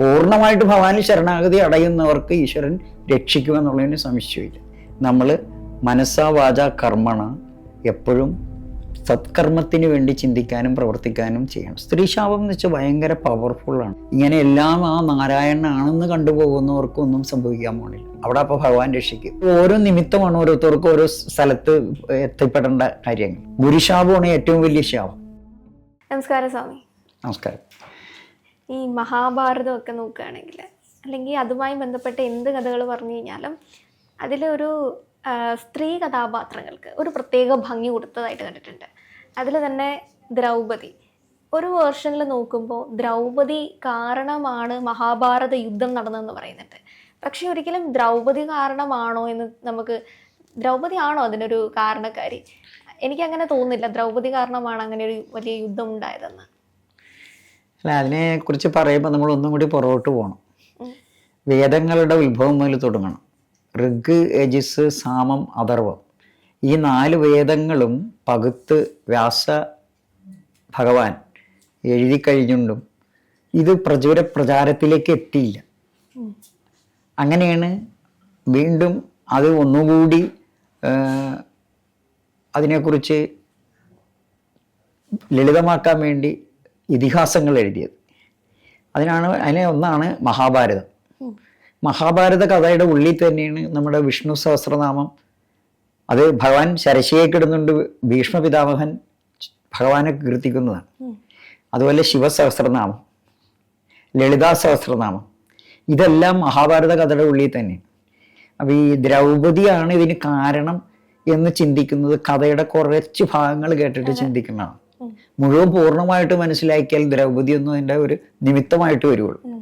പൂർണമായിട്ട് ഭവാനി ശരണാഗതി അടയുന്നവർക്ക് ഈശ്വരൻ രക്ഷിക്കുമെന്നുള്ളതിന് സംശയമില്ല. നമ്മൾ മനസ്സാ വാച കർമ്മണ എപ്പോഴും സത്കർമ്മത്തിന് വേണ്ടി ചിന്തിക്കാനും പ്രവർത്തിക്കാനും ചെയ്യണം. സ്ത്രീശാപം എന്ന് വെച്ചാൽ ഭയങ്കര പവർഫുള്ളാണ് ഇങ്ങനെ എല്ലാം ആ നാരായണനാണെന്ന് കണ്ടുപോകുന്നവർക്കൊന്നും സംഭവിക്കാൻ പോണില്ല. അവിടെ അപ്പോൾ ഭഗവാൻ രക്ഷിക്കും. ഓരോ നിമിത്തമാണ് ഓരോരുത്തർക്കും ഓരോ സ്ഥലത്ത് എത്തിപ്പെടേണ്ട കാര്യങ്ങൾ. ഗുരുശാപമാണ് ഏറ്റവും വലിയ ശാപം. നമസ്കാരം സ്വാമി. നമസ്കാരം. ഈ മഹാഭാരതം ഒക്കെ നോക്കുകയാണെങ്കിൽ അല്ലെങ്കിൽ അതുമായി ബന്ധപ്പെട്ട എന്ത് കഥകൾ പറഞ്ഞു കഴിഞ്ഞാലും അതിലൊരു സ്ത്രീ കഥാപാത്രങ്ങൾക്ക് ഒരു പ്രത്യേക ഭംഗി കൊടുത്തതായിട്ട് കണ്ടിട്ടുണ്ട്. അതിൽ തന്നെ ദ്രൗപദി. ഒരു വേർഷനിൽ നോക്കുമ്പോൾ ദ്രൗപദി കാരണമാണ് മഹാഭാരത യുദ്ധം നടന്നതെന്ന് പറയുന്നുണ്ട്. പക്ഷെ ഒരിക്കലും ദ്രൗപദി കാരണമാണോ എന്ന് നമുക്ക് ദ്രൗപദി ആണോ അതിനൊരു കാരണക്കാരി? എനിക്കങ്ങനെ തോന്നുന്നില്ല ദ്രൗപദി കാരണമാണ് അങ്ങനെ ഒരു വലിയ യുദ്ധം ഉണ്ടായതെന്ന്. അല്ല അതിനെക്കുറിച്ച് പറയുമ്പോൾ നമ്മൾ ഒന്നും കൂടി പുറകോട്ട് പോകണം വേദങ്ങളുടെ ഉത്ഭവം മുതൽ തുടങ്ങണം. ഋഗ് യജിസ് സാമം അഥർവം. ഈ നാല് വേദങ്ങളും പകുത്ത് വ്യാസ ഭഗവാൻ എഴുതി കഴിഞ്ഞുണ്ടും ഇത് പ്രചുര പ്രചാരത്തിലേക്ക് എത്തിയില്ല. അങ്ങനെയാണ് വീണ്ടും അത് ഒന്നുകൂടി അതിനെക്കുറിച്ച് ലളിതമാക്കാൻ വേണ്ടി ഇതിഹാസങ്ങൾ എഴുതിയത്. അതിനാണ് അതിനെ ഒന്നാണ് മഹാഭാരതം. മഹാഭാരത കഥയുടെ ഉള്ളിൽ തന്നെയാണ് നമ്മുടെ വിഷ്ണു സഹസ്രനാമം. അത് ഭഗവാൻ ശരശിയെ കിടുന്നുണ്ട് ഭീഷ്മ പിതാമഹൻ ഭഗവാനെ കീർത്തിക്കുന്നതാണ്. അതുപോലെ ശിവസഹസ്രനാമം ലളിതാ സഹസ്രനാമം ഇതെല്ലാം മഹാഭാരത കഥയുടെ ഉള്ളിൽ തന്നെയാണ് അപ്പോൾ ഈ ദ്രൗപതിയാണ് ഇതിന് കാരണം എന്ന് ചിന്തിക്കുന്നത്. കഥയുടെ കുറച്ച് ഭാഗങ്ങൾ കേട്ടിട്ട് ചിന്തിക്കുന്നതാണ്. മുഴുവൻ പൂർണമായിട്ട് മനസ്സിലാക്കിയാൽ ദ്രൗപതി ഒന്നും അതിന്റെ ഒരു നിമിത്തമായിട്ട് വരുള്ളൂ ഉം.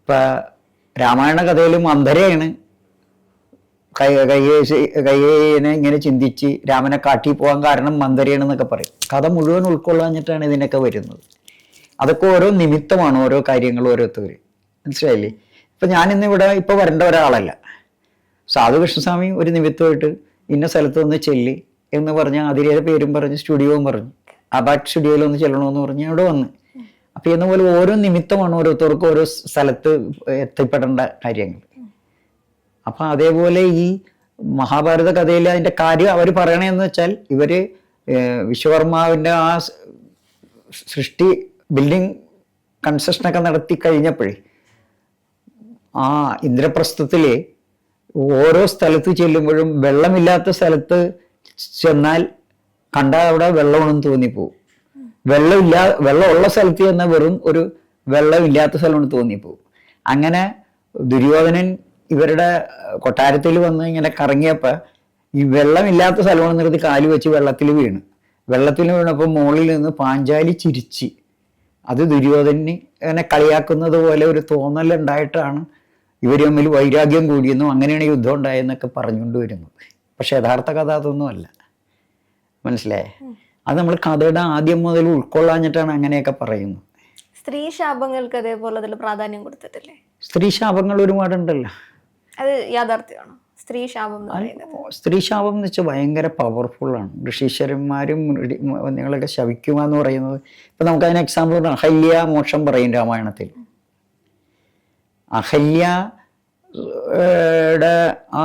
ഇപ്പൊ രാമായണ കഥയിലും മന്ധരയാണ് കൈ കയ്യേശി കയ്യേനെ ഇങ്ങനെ ചിന്തിച്ച് രാമനെ കാട്ടി പോകാൻ കാരണം മന്ധരയാണെന്നൊക്കെ പറയും. കഥ മുഴുവൻ ഉൾക്കൊള്ളാഞ്ഞിട്ടാണ് ഇതിനൊക്കെ വരുന്നത്. അതൊക്കെ ഓരോ നിമിത്തമാണ് ഓരോ കാര്യങ്ങൾ ഓരോരുത്തർ. മനസ്സിലായില്ലേ? ഇപ്പൊ ഞാനിന്നിവിടെ ഇപ്പൊ വരേണ്ട ഒരാളല്ല. സാധു കൃഷ്ണസ്വാമി ഒരു നിമിത്തമായിട്ട് ഇന്ന സ്ഥലത്ത് നിന്ന് ചെല്ലി എന്ന് പറഞ്ഞ് അതിരയുടെ പേരും പറഞ്ഞ് സ്റ്റുഡിയോവും പറഞ്ഞു അബാക് സ്റ്റുഡിയോയിൽ ഒന്ന് ചെല്ലണമെന്ന് പറഞ്ഞ് അവിടെ വന്ന്. അപ്പൊ എന്ന പോലെ ഓരോ നിമിത്തമാണ് ഓരോരുത്തർക്കും ഓരോ സ്ഥലത്ത് എത്തിപ്പെടേണ്ട കാര്യങ്ങൾ. അപ്പൊ അതേപോലെ ഈ മഹാഭാരത കഥയിൽ അതിന്റെ കാര്യം അവർ പറയണതെന്ന് വെച്ചാൽ ഇവർ വിശ്വകർമാവിന്റെ ആ സൃഷ്ടി ബിൽഡിംഗ് കൺസ്ട്രക്ഷനൊക്കെ നടത്തി കഴിഞ്ഞപ്പോഴേ ആ ഇന്ദ്രപ്രസ്ഥത്തിലെ ഓരോ സ്ഥലത്ത് ചെല്ലുമ്പോഴും വെള്ളമില്ലാത്ത സ്ഥലത്ത് ചെന്നാൽ കണ്ടാൽ അവിടെ വെള്ളമാണെന്ന് തോന്നിപ്പോവും. വെള്ളമില്ല വെള്ളമുള്ള സ്ഥലത്ത് ചെന്നാൽ വെറും ഒരു വെള്ളമില്ലാത്ത സ്ഥലമാണ് തോന്നിപ്പോവും. അങ്ങനെ ദുര്യോധനൻ ഇവരുടെ കൊട്ടാരത്തിൽ വന്ന് ഇങ്ങനെ കറങ്ങിയപ്പോൾ ഈ വെള്ളമില്ലാത്ത സ്ഥലമാണ് നിർത്തി കാൽ വെച്ച് വെള്ളത്തിൽ വീണ്. വെള്ളത്തിൽ വീണപ്പോൾ മുകളിൽ നിന്ന് പാഞ്ചാലി ചിരിച്ച്. അത് ദുര്യോധനെ അങ്ങനെ കളിയാക്കുന്നത് പോലെ ഒരു തോന്നലുണ്ടായിട്ടാണ് ഇവർ തമ്മിൽ വൈരാഗ്യം കൂടിയെന്നും അങ്ങനെയാണ് യുദ്ധം ഉണ്ടായെന്നൊക്കെ പറഞ്ഞുകൊണ്ട് വരുന്നത്. പക്ഷെ യഥാർത്ഥ കഥ അതൊന്നുമല്ല മനസ്സിലായേ? അത് നമ്മൾ കഥയുടെ ആദ്യം മുതൽ ഉൾക്കൊള്ളാഞ്ഞിട്ടാണ് അങ്ങനെയൊക്കെ പറയുന്നത്. സ്ത്രീ ശാപങ്ങൾക്ക് അതേപോലെ അതിൽ പ്രാധാന്യം കൊടുത്തിട്ടില്ലേ? സ്ത്രീ ശാപങ്ങൾ ഒരുപാടുണ്ടല്ലോ. അത് യാഥാർത്ഥ്യമാണോ? സ്ത്രീ ശാപം സ്ത്രീ ശാപം എന്ന് വെച്ചാൽ ഭയങ്കര പവർഫുള്ളാണ് ഋഷീശ്വരന്മാരും ഋ- നിങ്ങളൊക്കെ ശവിക്കുക എന്ന് പറയുന്നത് ഇപ്പം നമുക്ക് അതിന് എക്സാമ്പിൾ അഹല്യ മോക്ഷം പറയും രാമായണത്തിൽ. അഹല്യ ആ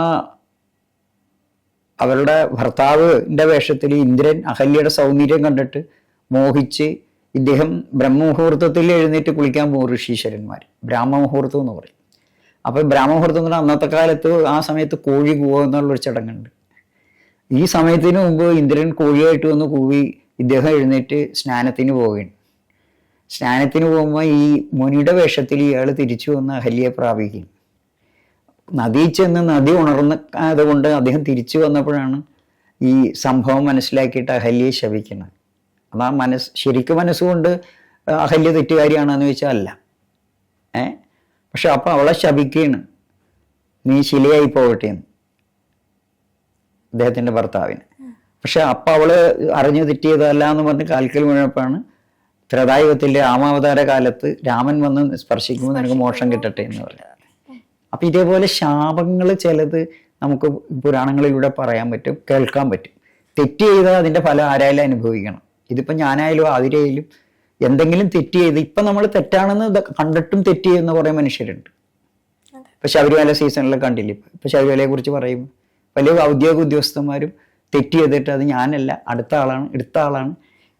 അവരുടെ ഭർത്താവിന്റെ വേഷത്തിൽ ഇന്ദ്രൻ അഹല്യയുടെ സൗന്ദര്യം കണ്ടിട്ട് മോഹിച്ച് ഇദ്ദേഹം ബ്രഹ്മമുഹൂർത്തത്തിൽ എഴുന്നേറ്റ് കുളിക്കാൻ പോകും ഋഷീശ്വരന്മാർ. ബ്രാഹ്മമുഹൂർത്തം എന്ന് പറയും. അപ്പോൾ ബ്രാഹ്മമുഹൂർത്തം എന്ന് പറഞ്ഞാൽ അന്നത്തെ കാലത്ത് ആ സമയത്ത് കോഴി കൂവുക എന്നുള്ളൊരു ചടങ്ങുണ്ട്. ഈ സമയത്തിന് മുമ്പ് ഇന്ദ്രൻ കോഴിയായിട്ട് വന്ന് കൂവി ഇദ്ദേഹം എഴുന്നേറ്റ് സ്നാനത്തിന് പോവുകയാണ്. സ്നാനത്തിന് പോകുമ്പോൾ ഈ മുനിയുടെ വേഷത്തിൽ ഇയാൾ തിരിച്ചു വന്ന് അഹല്യെ പ്രാപിക്കും നദി ചെന്ന് നദി ഉണർന്ന അതുകൊണ്ട് അദ്ദേഹം തിരിച്ചു വന്നപ്പോഴാണ് ഈ സംഭവം മനസ്സിലാക്കിയിട്ട് അഹല്യയെ ശപിക്കുന്നത്. അതാ മനസ്സ് ശരിക്കും മനസ്സുകൊണ്ട് അഹല്യ തെറ്റുകാരിയാണെന്ന് ചോദിച്ചാൽ അല്ല. ഏ? പക്ഷെ അപ്പം അവളെ ശപിക്കുകയാണ്. നീ ശിലയായി പോകട്ടെ എന്ന്. അദ്ദേഹത്തിന്റെ ഭർത്താവിന്. പക്ഷെ അപ്പം അവൾ അറിഞ്ഞു തെറ്റിയതല്ല എന്ന് പറഞ്ഞ് കാൽക്കൽ വീണപ്പോഴാണ് ത്രതായുഗത്തിന്റെ രാമാവതാര കാലത്ത് രാമൻ വന്ന് സ്പർശിക്കുമ്പോൾ നിനക്ക് മോഷം കിട്ടട്ടെ എന്ന് പറഞ്ഞു. അപ്പൊ ഇതേപോലെ ശാപങ്ങൾ ചിലത് നമുക്ക് പുരാണങ്ങളിലൂടെ പറയാൻ പറ്റും കേൾക്കാൻ പറ്റും. തെറ്റ് ചെയ്താൽ അതിന്റെ ഫലം ആരായാലും അനുഭവിക്കണം. ഇതിപ്പോൾ ഞാനായാലും ആതിരയായാലും എന്തെങ്കിലും തെറ്റ് ചെയ്ത് ഇപ്പം നമ്മൾ തെറ്റാണെന്ന് കണ്ടിട്ടും തെറ്റ് ചെയ്യുന്ന കുറേ മനുഷ്യരുണ്ട്. ഇപ്പം ശബരിമല സീസണിൽ കണ്ടില്ല? ഇപ്പം ശബരിമലയെക്കുറിച്ച് പറയും. വലിയ ഔദ്യോഗിക ഉദ്യോഗസ്ഥന്മാരും തെറ്റ് ചെയ്തിട്ട് അത് ഞാനല്ല അടുത്ത ആളാണ് എടുത്ത ആളാണ്.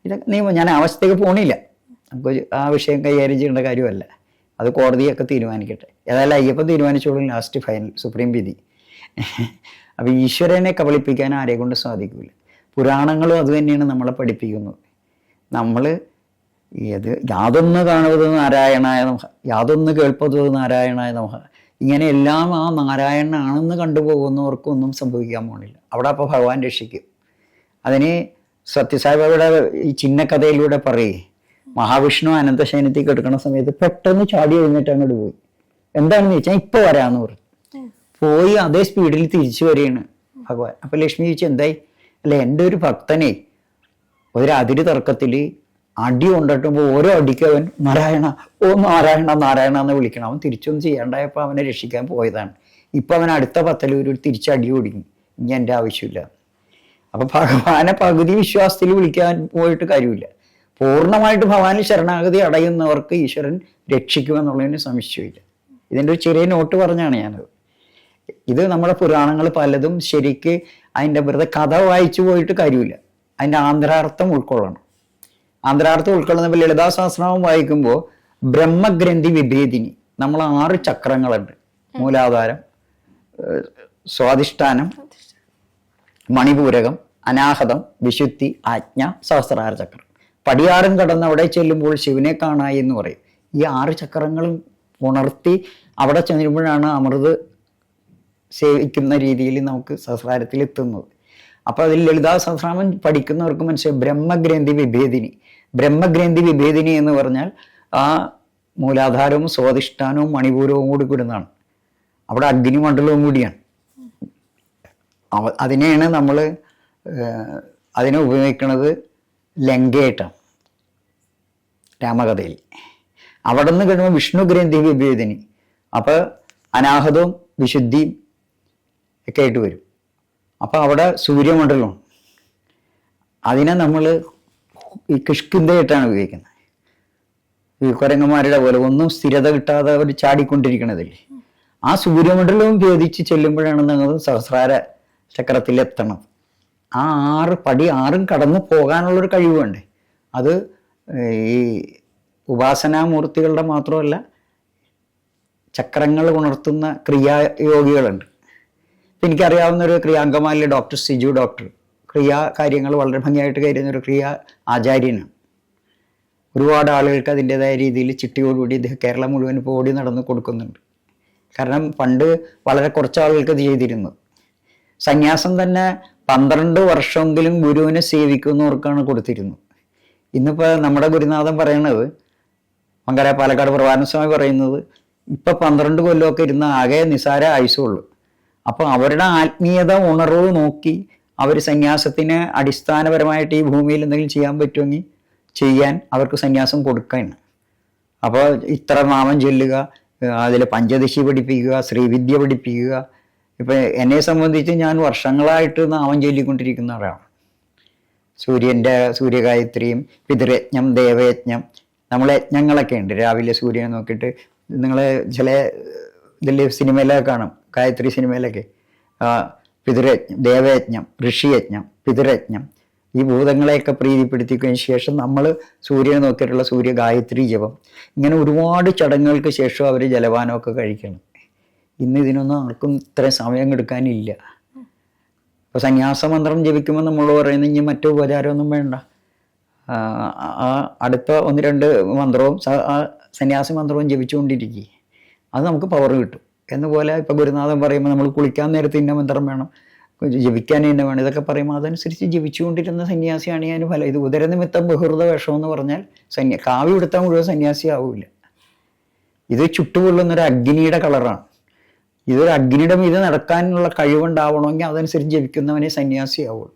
ഇതൊക്കെ നിയമം. ഞാൻ അവസ്ഥയ്ക്ക് പോണില്ല. നമുക്ക് ആ വിഷയം കൈകാര്യം ചെയ്യേണ്ട കാര്യമല്ല. അത് കോടതിയൊക്കെ തീരുമാനിക്കട്ടെ. ഏതായാലും അയ്യപ്പൻ തീരുമാനിച്ചോളൂ ലാസ്റ്റ് ഫൈനൽ സുപ്രീം വിധി. അപ്പോൾ ഈശ്വരനെ കബളിപ്പിക്കാൻ ആരെ കൊണ്ട് സാധിക്കില്ല പുരാണങ്ങളും അതുതന്നെയാണ് നമ്മളെ പഠിപ്പിക്കുന്നത്. നമ്മൾ ഏത് യാതൊന്ന് കാണുന്നത് നാരായണായ നമഹ യാതൊന്ന് കേൾപ്പത് നാരായണായ നമഹ ഇങ്ങനെ എല്ലാം ആ നാരായണനാണെന്ന് കണ്ടുപോകുന്നവർക്കൊന്നും സംഭവിക്കാൻ പോണില്ല. അവിടെ അപ്പോൾ ഭഗവാൻ രക്ഷിക്കും. അതിന് സത്യസായിബാബയുടെ ഈ ചിഹ്നക്കഥയിലൂടെ പറയേ മഹാവിഷ്ണു അനന്തശയനത്തിൽ കിടക്കുന്ന സമയത്ത് പെട്ടെന്ന് ചാടി എഴുന്നേറ്റ് അങ്ങോട്ട് പോയി. എന്താണെന്ന് ചോദിച്ചാൽ ഇപ്പൊ വരാന്ന് പറഞ്ഞു. പോയി അതേ സ്പീഡിൽ തിരിച്ചു വരികയാണ് ഭഗവാൻ. അപ്പൊ ലക്ഷ്മി ചോദിച്ചു എന്തായി? അല്ല എന്റെ ഒരു ഭക്തനെ ഒരു അതിര് തർക്കത്തിൽ അടി കൊണ്ടിട്ടുമ്പോൾ ഓരോ അടിക്ക് അവൻ നാരായണ ഓ നാരായണ നാരായണ എന്ന് വിളിക്കണം. അവൻ തിരിച്ചൊന്നും ചെയ്യാണ്ടായപ്പോൾ അവനെ രക്ഷിക്കാൻ പോയതാണ്. ഇപ്പൊ അവൻ അടുത്ത പത്തലൂരിൽ തിരിച്ചടി അടി കൊടുക്കും ഇനി എന്റെ ആവശ്യമില്ല. അപ്പൊ ഭഗവാനെ പകുതി വിശ്വാസത്തിൽ വിളിക്കാൻ പോയിട്ട് കാര്യമില്ല. പൂർണമായിട്ട് ഭവാനി ശരണാഗതി അടയുന്നവർക്ക് ഈശ്വരൻ രക്ഷിക്കുമെന്നുള്ളതിന് സംശയമില്ല. ഇതിന്റെ ഒരു ചെറിയ നോട്ട് പറഞ്ഞാണ് ഞാനത്. ഇത് നമ്മുടെ പുരാണങ്ങൾ പലതും ശരിക്ക് അതിന്റെ വെറുതെ കഥ വായിച്ചു പോയിട്ട് കാര്യമില്ല. അതിന്റെ ആന്ധ്രാർത്ഥം ഉൾക്കൊള്ളണം. ആന്ധ്രാർത്ഥം ഉൾക്കൊള്ളുന്ന ലളിതാശാസ്ത്രവും വായിക്കുമ്പോൾ ബ്രഹ്മഗ്രന്ഥി വിഭേദിനി നമ്മൾ ആറ് ചക്രങ്ങളുണ്ട്. മൂലാധാരം സ്വാധിഷ്ഠാനം. മണിപൂരകം അനാഹതം വിശുദ്ധി ആജ്ഞ സഹസ്രാര ചക്രം. പടിയാറും കടന്ന് അവിടെ ചെല്ലുമ്പോൾ ശിവനെ കാണായി എന്ന് പറയും. ഈ ആറ് ചക്രങ്ങളും ഉണർത്തി അവിടെ ചെല്ലുമ്പോഴാണ് അമൃത് സേവിക്കുന്ന രീതിയിൽ നമുക്ക് സഹസ്രാരത്തിൽ എത്തുന്നത്. അപ്പോൾ അതിൽ ലളിതാ സഹസ്രാമൻ പഠിക്കുന്നവർക്ക് മനസ്സിലായി ബ്രഹ്മഗ്രന്ഥി വിഭേദിനി. ബ്രഹ്മഗ്രന്ഥി വിഭേദിനി എന്ന് പറഞ്ഞാൽ ആ മൂലാധാരവും സ്വാധിഷ്ഠാനവും മണിപൂരവും കൂടി കൂടുന്നതാണ്. അവിടെ അഗ്നിമണ്ഡലവും കൂടിയാണ്. അതിനെയാണ് നമ്മൾ അതിനെ ഉപയോഗിക്കുന്നത് ലങ്കയായിട്ടാണ് രാമകഥയിൽ. അവിടെ നിന്ന് കഴിയുമ്പോൾ വിഷ്ണു ഗ്രന്ഥി വിഭേദിനി അപ്പോൾ അനാഹതവും വിശുദ്ധിയും ഒക്കെ ആയിട്ട് വരും. അപ്പോൾ അവിടെ സൂര്യമണ്ഡലമാണ് അതിനെ നമ്മൾ ഈ കിഷ്കിന്തയായിട്ടാണ് ഉപയോഗിക്കുന്നത്. ഈ കുരങ്ങന്മാരുടെ പോലെ ഒന്നും സ്ഥിരത കിട്ടാതെ അവർ ചാടിക്കൊണ്ടിരിക്കണതല്ലേ. ആ സൂര്യമണ്ഡലവും ഭേദിച്ച് ചെല്ലുമ്പോഴാണ് നിങ്ങൾ സഹസ്രാര ചക്രത്തിലെത്തണത് ആ ആറ് പടി ആറും കടന്നു പോകാനുള്ളൊരു കഴിവ് വേണ്ടേ അത് ഈ ഉപാസനാമൂർത്തികളുടെ മാത്രമല്ല ചക്രങ്ങൾ ഉണർത്തുന്ന ക്രിയായോഗികളുണ്ട്. എനിക്കറിയാവുന്ന ഒരു ക്രിയാംഗമാലിലെ ഡോക്ടർ സിജു ഡോക്ടർ. ക്രിയാ കാര്യങ്ങൾ വളരെ ഭംഗിയായിട്ട് കയറുന്ന ഒരു ക്രിയാ ആചാര്യനാണ്. ഒരുപാട് ആളുകൾക്ക് അതിന്റെതായ രീതിയിൽ ചിട്ടിയോടുകൂടി ഇദ്ദേഹം കേരളം മുഴുവൻ ഇപ്പോൾ ഓടി നടന്ന് കൊടുക്കുന്നുണ്ട്. കാരണം പണ്ട് വളരെ കുറച്ച് ആളുകൾക്ക് ഇത് ചെയ്തിരുന്നു. സന്യാസം തന്നെ പന്ത്രണ്ട് വർഷമെങ്കിലും ഗുരുവിനെ സേവിക്കുന്നവർക്കാണ് കൊടുത്തിരുന്നത് ഇന്നിപ്പോൾ നമ്മുടെ ഗുരുനാഥൻ പറയണത് മങ്കര പാലക്കാട് പ്രഭാനസ്വാമി സ്വാമി പറയുന്നത് ഇപ്പം പന്ത്രണ്ട് കൊല്ലമൊക്കെ ഇരുന്ന ആകെ നിസാര ആയുസുള്ളൂ അപ്പോൾ അവരുടെ ആത്മീയത ഉണർവ് നോക്കി അവർ സന്യാസത്തിന് അടിസ്ഥാനപരമായിട്ട് ഈ ഭൂമിയിൽ എന്തെങ്കിലും ചെയ്യാൻ പറ്റുമെങ്കിൽ ചെയ്യാൻ അവർക്ക് സന്യാസം കൊടുക്കുകയാണ് അപ്പോൾ ഇത്ര നാമം ചൊല്ലുക അതിൽ പഞ്ചദശി പഠിപ്പിക്കുക ശ്രീവിദ്യ പഠിപ്പിക്കുക ഇപ്പം എന്നെ സംബന്ധിച്ച് ഞാൻ വർഷങ്ങളായിട്ട് നാമം ചൊല്ലിക്കൊണ്ടിരിക്കുന്ന ഒരാളാണ് സൂര്യന്റെ സൂര്യഗായത്രിയും പിതൃയജ്ഞം ദേവയജ്ഞം നമ്മൾ യജ്ഞങ്ങളൊക്കെ ഉണ്ട്. രാവിലെ സൂര്യനെ നോക്കിയിട്ട് നിങ്ങൾ ചില ഇതിൽ സിനിമയിലൊക്കെ കാണും. ഗായത്രി സിനിമയിലൊക്കെ. പിതൃയജ്ഞം ദേവയജ്ഞം ഋഷിയജ്ഞം പിതൃയജ്ഞം ഈ ഭൂതങ്ങളെയൊക്കെ പ്രീതിപ്പെടുത്തിയതിനു ശേഷം നമ്മൾ സൂര്യനെ നോക്കിയിട്ടുള്ള സൂര്യ ഗായത്രി ജപം. ഇങ്ങനെ ഒരുപാട് ചടങ്ങുകൾക്ക് ശേഷം അവർ ജലപാനമൊക്കെ കഴിക്കണം. ഇന്ന് ഇതിനൊന്നും ആർക്കും ഇത്രയും സമയം എടുക്കാനില്ല. സന്യാസ മന്ത്രം ജപിക്കുമ്പോൾ നമ്മൾ പറയുന്നത് ഇനി മറ്റു ഉപചാരമൊന്നും വേണ്ട. ആ, അടുത്ത ഒന്ന് രണ്ട് മന്ത്രവും സന്യാസി മന്ത്രവും ജപിച്ചുകൊണ്ടിരിക്കുക അത് നമുക്ക് പവർ കിട്ടും. എന്നുപോലെ ഇപ്പൊ ഗുരുനാഥൻ പറയുമ്പോൾ നമ്മൾ കുളിക്കാൻ നേരത്ത് ഇന്ന മന്ത്രം വേണം ജപിക്കാൻ ഇന്ന വേണം ഇതൊക്കെ പറയുമ്പോൾ അതനുസരിച്ച് ജപിച്ചുകൊണ്ടിരുന്ന സന്യാസിയാണ് ഞാൻ ഫലം. ഇത് ഉദരനിമിത്തം ബഹുർദ വേഷം എന്ന് പറഞ്ഞാൽ സന്യാ കാവ്യം എടുത്താൽ മുഴുവൻ സന്യാസി ആവില്ല ഇത് ചുട്ടുപൊള്ളുന്നൊരു അഗ്നിയുടെ കളറാണ് ഇതൊരു അഗ്നിയുടെ മീതെ നടക്കാനുള്ള കഴിവുണ്ടാവണമെങ്കിൽ അതനുസരിച്ച് ജപിക്കുന്നവനെ സന്യാസിയാവുള്ളൂ.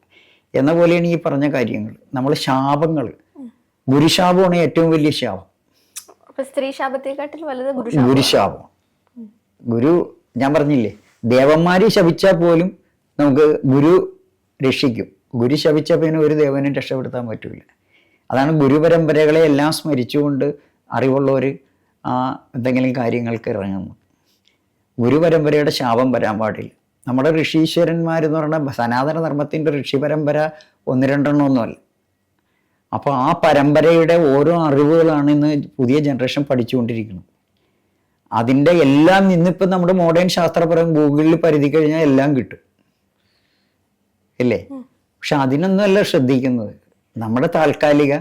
എന്ന പോലെയാണ് ഈ പറഞ്ഞ കാര്യങ്ങൾ. നമ്മൾ ശാപങ്ങൾ ഗുരുശാപമാണ് ഏറ്റവും വലിയ ശാപം. സ്ത്രീ ശാപത്തെക്കാട്ടിൽ വലുത് ഗുരു ഗുരുശാപം. ഗുരു ഞാൻ പറഞ്ഞില്ലേ ദേവന്മാരെ ശപിച്ചാൽ പോലും നമുക്ക് ഗുരു രക്ഷിക്കും. ഗുരു ശപിച്ച പിന്നെ ഒരു ദേവനും രക്ഷപ്പെടുത്താൻ പറ്റില്ല അതാണ് ഗുരുപരമ്പരകളെ എല്ലാം സ്മരിച്ചുകൊണ്ട് അറിവുള്ളവർ ആ എന്തെങ്കിലും കാര്യങ്ങൾക്ക് ഇറങ്ങുന്നു ഗുരുപരമ്പരയുടെ ശാപം വരാൻ പാടില്ല. നമ്മുടെ ഋഷീശ്വരന്മാരെന്ന് പറഞ്ഞാൽ സനാതന ധർമ്മത്തിന്റെ ഋഷി പരമ്പര ഒന്ന് രണ്ടെണ്ണം ഒന്നുമല്ല അപ്പോൾ ആ പരമ്പരയുടെ ഓരോ അറിവുകളാണ് ഇന്ന് പുതിയ ജനറേഷൻ പഠിച്ചുകൊണ്ടിരിക്കുന്നത്. അതിന്റെ എല്ലാം നിന്നിപ്പോൾ നമ്മുടെ മോഡേൺ ശാസ്ത്രപരം ഗൂഗിളിൽ പരിധി കഴിഞ്ഞാൽ എല്ലാം കിട്ടും. ഇല്ലേ? പക്ഷെ അതിനൊന്നുമല്ല ശ്രദ്ധിക്കുന്നത്. നമ്മുടെ താൽക്കാലിക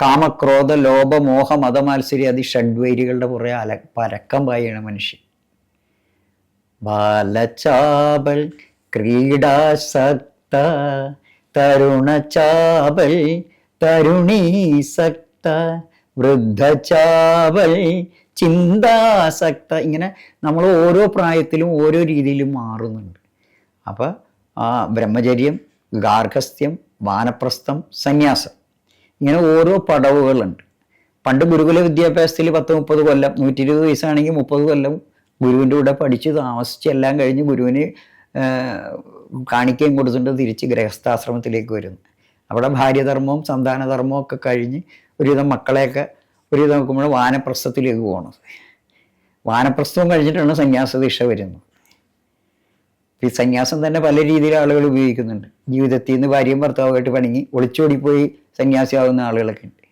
കാമക്രോധ ലോഭ മോഹ മതമാത്സര്യ അതി ഷഡ്വൈരികളുടെ പുറകെ അല പരക്കം പായാണ് മനുഷ്യൻ. ബാലചാബൽ ക്രീഡാസക്ത തരുണചാബൽ തരുണീസക്ത വൃദ്ധചാബൽ ചിന്താസക്ത. ഇങ്ങനെ നമ്മൾ ഓരോ പ്രായത്തിലും ഓരോ രീതിയിലും മാറുന്നുണ്ട്. അപ്പോൾ ആ ബ്രഹ്മചര്യം ഗാർഹസ്ഥ്യം വാനപ്രസ്ഥം സന്യാസം ഇങ്ങനെ ഓരോ പടവുകളുണ്ട്. പണ്ട് ഗുരുകുല വിദ്യാഭ്യാസത്തിൽ പത്ത് മുപ്പത് കൊല്ലം നൂറ്റി ഇരുപത് വയസ്സാണെങ്കിൽ മുപ്പത് കൊല്ലം ഗുരുവിന്റെ കൂടെ പഠിച്ച് താമസിച്ച് എല്ലാം കഴിഞ്ഞ് ഗുരുവിന് കാണിക്കുകയും കൊടുത്തിട്ട് തിരിച്ച് ഗൃഹസ്ഥാശ്രമത്തിലേക്ക് വരുന്നു. അവിടെ ഭാര്യധർമ്മവും സന്താനധർമ്മവും ഒക്കെ കഴിഞ്ഞ് ഒരുവിധം മക്കളെയൊക്കെ ഒരുവിധം നോക്കുമ്പോൾ വാനപ്രസ്ഥത്തിലേക്ക് പോകണം. വാനപ്രസ്ഥവും കഴിഞ്ഞിട്ടാണ് സന്യാസ ദിക്ഷ വരുന്നത്. ഈ സന്യാസം തന്നെ പല രീതിയിൽ ആളുകൾ ഉപയോഗിക്കുന്നുണ്ട്. ജീവിതത്തിൽ നിന്ന് ഭാര്യയും ഭർത്താവുമായിട്ട് പണങ്ങി ഒളിച്ചോടിപ്പോയി സന്യാസിയാവുന്ന ആളുകളൊക്കെ ഉണ്ട്.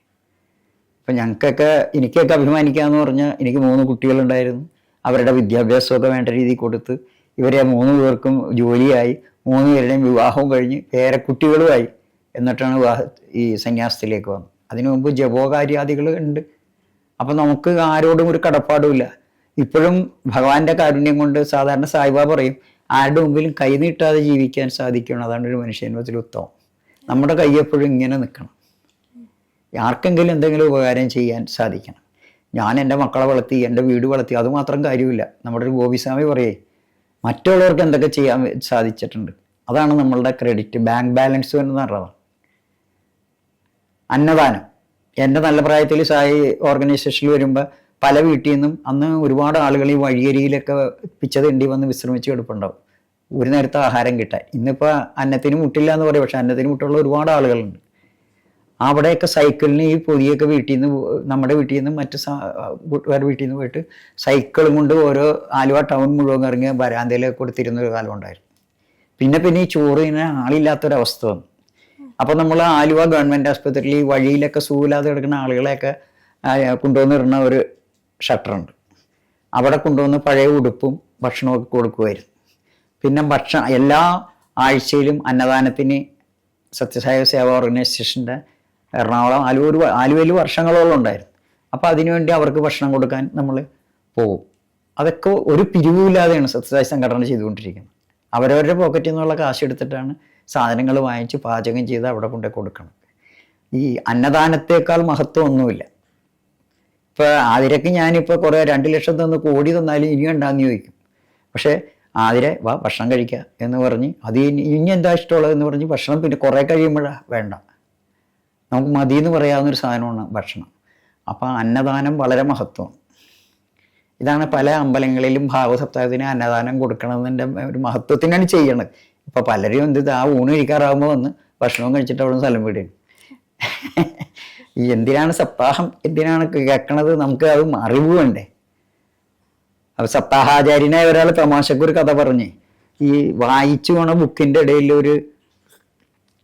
അപ്പം ഞങ്ങൾക്കൊക്കെ എനിക്കൊക്കെ അഭിമാനിക്കാമെന്ന് പറഞ്ഞാൽ എനിക്ക് മൂന്ന് കുട്ടികളുണ്ടായിരുന്നു. അവരുടെ വിദ്യാഭ്യാസമൊക്കെ വേണ്ട രീതിയിൽ കൊടുത്ത് ഇവരെ മൂന്ന് പേർക്കും ജോലിയായി മൂന്ന് പേരുടെയും വിവാഹവും കഴിഞ്ഞ് പേരക്കുട്ടികളുമായി എന്നിട്ടാണ് ഈ സന്യാസത്തിലേക്ക് വന്നത്. അതിനു മുമ്പ് ജപോകാര്യാദികൾ ഉണ്ട്. അപ്പം നമുക്ക് ആരോടും ഒരു കടപ്പാടുമില്ല. ഇപ്പോഴും ഭഗവാന്റെ കാരുണ്യം കൊണ്ട് സാധാരണ സായിബാബ പറയും ആരുടെ മുമ്പിലും കൈ നീട്ടാതെ ജീവിക്കാൻ സാധിക്കണം. അതാണ് ഒരു മനുഷ്യജന്മത്തിൽ ഉത്തമം. നമ്മുടെ കൈ എപ്പോഴും ഇങ്ങനെ നിൽക്കണം. ആർക്കെങ്കിലും എന്തെങ്കിലും ഉപകാരം ചെയ്യാൻ സാധിക്കണം. ഞാൻ എന്റെ മക്കളെ വളർത്തി എന്റെ വീട് വളർത്തി അതുമാത്രം കാര്യമില്ല. നമ്മുടെ ഒരു ഗോപിസ്വാമി പറയേ മറ്റുള്ളവർക്ക് എന്തൊക്കെ ചെയ്യാൻ സാധിച്ചിട്ടുണ്ട്? അതാണ് നമ്മളുടെ ക്രെഡിറ്റ് ബാങ്ക് ബാലൻസ് എന്ന് പറഞ്ഞതാണ് അന്നദാനം. എന്റെ നല്ല പ്രായത്തിൽ സായി ഓർഗനൈസേഷനിൽ വരുമ്പോൾ പല വീട്ടിൽ നിന്നും അന്ന് ഒരുപാട് ആളുകൾ ഈ വഴിയരിയിലൊക്കെ പിച്ച തെണ്ടി വന്ന് വിശ്രമിച്ച് കിടപ്പുണ്ടാവും. ഒരു നേരത്തെ ആഹാരം കിട്ടാൻ. ഇന്നിപ്പോൾ അന്നത്തിന് മുട്ടില്ല എന്ന് പറയും പക്ഷെ അന്നത്തിന് മുട്ടുള്ള ഒരുപാട് ആളുകളുണ്ട്. അവിടെയൊക്കെ സൈക്കിളിന് ഈ പൊതിയൊക്കെ വീട്ടിൽ നിന്ന് നമ്മുടെ വീട്ടിൽ നിന്ന് മറ്റു വേറെ വീട്ടിൽ നിന്ന് പോയിട്ട് സൈക്കിളും കൊണ്ട് ഓരോ ആലുവ ടൗൺ മുഴുവൻ ഇറങ്ങി വരാന്തയിലൊക്കെ കൊടുത്തിരുന്ന ഒരു കാലം ഉണ്ടായിരുന്നു. പിന്നെ പിന്നെ ഈ ചോറിന് ആളില്ലാത്തൊരവസ്ഥ വന്നു. അപ്പോൾ നമ്മൾ ആലുവ ഗവൺമെന്റ് ആസ്പത്രിയിൽ ഈ വഴിയിലൊക്കെ സൂലാതെ കിടക്കുന്ന ആളുകളെയൊക്കെ കൊണ്ടുവന്നിടുന്ന ഒരു ഷട്ടറുണ്ട് അവിടെ കൊണ്ടുവന്ന് പഴയ ഉടുപ്പും ഭക്ഷണമൊക്കെ കൊടുക്കുമായിരുന്നു പിന്നെ ഭക്ഷണം എല്ലാ ആഴ്ചയിലും അന്നദാനത്തിന് സത്യസായ സേവാ ഓർഗനൈസേഷന്റെ എറണാകുളം ആലുവ ഒരു ആലുവയിൽ വർഷങ്ങളോളം ഉണ്ടായിരുന്നു. അപ്പോൾ അതിനുവേണ്ടി അവർക്ക് ഭക്ഷണം കൊടുക്കാൻ നമ്മൾ പോകും. അതൊക്കെ ഒരു പിരിവില്ലാതെയാണ് സത്യസായി സംഘടന ചെയ്തുകൊണ്ടിരിക്കുന്നത്. അവരവരുടെ പോക്കറ്റിൽ നിന്നുള്ള കാശ് എടുത്തിട്ടാണ് സാധനങ്ങൾ വാങ്ങിച്ച് പാചകം ചെയ്ത് അവിടെ കൊണ്ട് കൊടുക്കണം ഈ അന്നദാനത്തേക്കാൾ മഹത്വം ഒന്നുമില്ല. ഇപ്പോൾ ആതിരക്ക് ഞാനിപ്പോൾ കുറേ രണ്ട് ലക്ഷം തന്ന് കോടി തന്നാലും ഇനി ഉണ്ടാന്ന് ചോദിക്കും. പക്ഷേ ആതിര വാ ഭക്ഷണം കഴിക്കുക എന്ന് പറഞ്ഞ് അത് ഇനി എന്താ ഇഷ്ടമുള്ളത് എന്ന് പറഞ്ഞ് ഭക്ഷണം പിന്നെ കുറേ കഴിയുമ്പോഴാണ് വേണ്ട. നമുക്ക് മതി എന്ന് പറയാവുന്ന ഒരു സാധനമാണ് ഭക്ഷണം. അപ്പം അന്നദാനം വളരെ മഹത്വമാണ് ഇതാണ് പല അമ്പലങ്ങളിലും ഭാവസപ്താഹത്തിന് അന്നദാനം കൊടുക്കണമെന്നതിന്റെ ഒരു മഹത്വത്തിനാണ് ചെയ്യണത്. ഇപ്പോൾ പലരും എന്ത് ആ ഊണ് കഴിക്കാറാകുമ്പോൾ വന്ന് ഭക്ഷണവും കഴിച്ചിട്ട് അവിടെ സ്ഥലം വിടും. ഈ എന്തിനാണ് സപ്താഹം? എന്തിനാണ് കേൾക്കണത്? നമുക്ക് അത് അറിവ് വേണ്ടേ? അപ്പോൾ സപ്താഹാചാര്യനായ ഒരാൾ തമാശക്ക് ഒരു കഥ പറഞ്ഞേ ഈ വായിച്ചു പോണ ബുക്കിന്റെ ഇടയിൽ ഒരു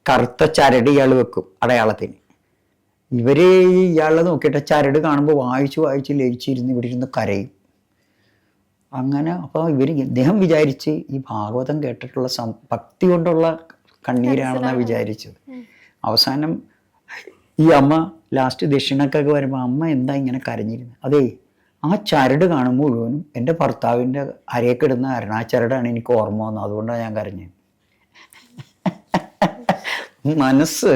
കറുത്ത ചരട് ഇയാൾ വെക്കും അടയാളത്തിന്. ഇവർ ഈ ഇയാളെ നോക്കിയിട്ട് ചരട് കാണുമ്പോൾ വായിച്ച് വായിച്ച് ലയിച്ചിരുന്ന് ഇവിടെ ഇരുന്ന് കരയും. അങ്ങനെ അപ്പോൾ ഇവർ ഇദ്ദേഹം വിചാരിച്ച് ഈ ഭാഗവതം കേട്ടിട്ടുള്ള സം ഭക്തി കൊണ്ടുള്ള കണ്ണീരാണെന്നാണ് വിചാരിച്ചത്. അവസാനം ഈ അമ്മ ലാസ്റ്റ് ദക്ഷിണക്കൊക്കെ വരുമ്പോൾ അമ്മ എന്താ ഇങ്ങനെ കരഞ്ഞിരുന്നത് അതേ ആ ചരട് കാണുമ്പോൾ മുഴുവനും എന്റെ ഭർത്താവിന്റെ അരയൊക്കിടുന്ന അരണാചരടാണ് എനിക്ക് ഓർമ്മ വന്നത്. അതുകൊണ്ടാണ് ഞാൻ കരഞ്ഞത്. മനസ്സ്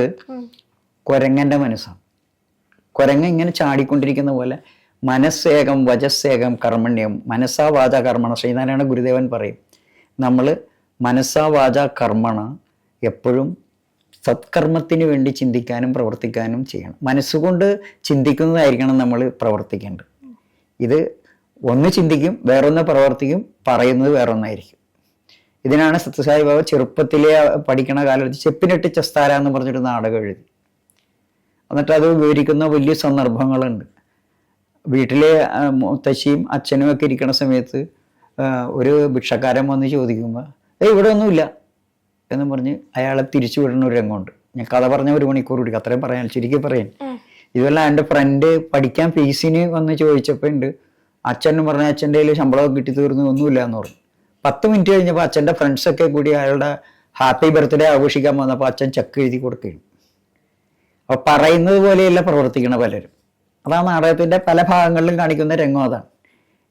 കുരങ്ങന്റെ മനസ്സാണ് കുരങ്ങ ഇങ്ങനെ ചാടിക്കൊണ്ടിരിക്കുന്ന പോലെ മനസ്സേകം വജസ്സേകം കർമ്മണ്യം മനസ്സാ വാച കർമ്മണ ശ്രീനാരായണ ഗുരുദേവൻ പറയും. നമ്മൾ മനസ്സാ വാച കർമ്മണ എപ്പോഴും സത്കർമ്മത്തിന് വേണ്ടി ചിന്തിക്കാനും പ്രവർത്തിക്കാനും ചെയ്യണം. മനസ്സുകൊണ്ട് ചിന്തിക്കുന്നതായിരിക്കണം നമ്മൾ പ്രവർത്തിക്കേണ്ടത്. ഇത് ഒന്ന് ചിന്തിക്കും വേറൊന്ന് പ്രവർത്തിക്കും പറയുന്നത് വേറൊന്നായിരിക്കും. ഇതിനാണ് സത്യസായി ബാബ ചെറുപ്പത്തിലെ പഠിക്കണ കാലത്ത് ചെപ്പിനെട്ട് ചെസ്താര എന്ന് പറഞ്ഞൊരു നാടകം എഴുതി. എന്നിട്ട് അത് വിവരിക്കുന്ന വലിയ സന്ദർഭങ്ങളുണ്ട്. വീട്ടിലെ മുത്തശ്ശിയും അച്ഛനും ഒക്കെ ഇരിക്കുന്ന സമയത്ത് ഒരു ഭിക്ഷക്കാരൻ വന്ന് ചോദിക്കുമ്പോൾ ഏയ് ഇവിടെ ഒന്നുമില്ല എന്ന് പറഞ്ഞ് അയാളെ തിരിച്ചു വിടുന്ന ഒരു രംഗമുണ്ട്. ഞാൻ കഥ പറഞ്ഞ ഒരു മണിക്കൂർ കൂടി അത്രയും പറയാൻ ശരിക്കും പറയാൻ. ഇതെല്ലാം എന്റെ ഫ്രണ്ട് പഠിക്കാൻ ഫീസിന് വന്ന് ചോദിച്ചപ്പോൾ ഉണ്ട്. അച്ഛനും പറഞ്ഞ അച്ഛന്റെ കയ്യിൽ ശമ്പളമൊക്കെ കിട്ടി തീർന്നു ഒന്നുമില്ല എന്ന് പറഞ്ഞു. പത്ത് മിനിറ്റ് കഴിഞ്ഞപ്പോൾ അച്ഛന്റെ ഫ്രണ്ട്സൊക്കെ കൂടി അയാളുടെ ഹാപ്പി ബർത്ത്ഡേ ആഘോഷിക്കാൻ വന്നപ്പോൾ അച്ഛൻ ചെക്ക് എഴുതി കൊടുക്കുകയാണ് അപ്പോൾ പറയുന്നത് പോലെയല്ല പ്രവർത്തിക്കുന്ന പലരും. അതാ നാടകത്തിന്റെ പല ഭാഗങ്ങളിലും കാണിക്കുന്ന രംഗം അതാണ്.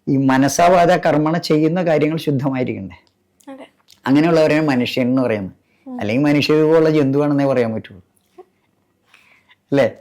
ഈ മനസ്സാവാത കർമ്മണ ചെയ്യുന്ന കാര്യങ്ങൾ ശുദ്ധമായിരിക്കണ്ടേ? അതെ. അങ്ങനെയുള്ളവരെയാണ് മനുഷ്യൻ എന്ന് പറയുന്നത്. അല്ലെങ്കിൽ മനുഷ്യരൂപമുള്ള ജന്തുവാണെന്നേ പറയാൻ പറ്റുള്ളൂ. അല്ലേ?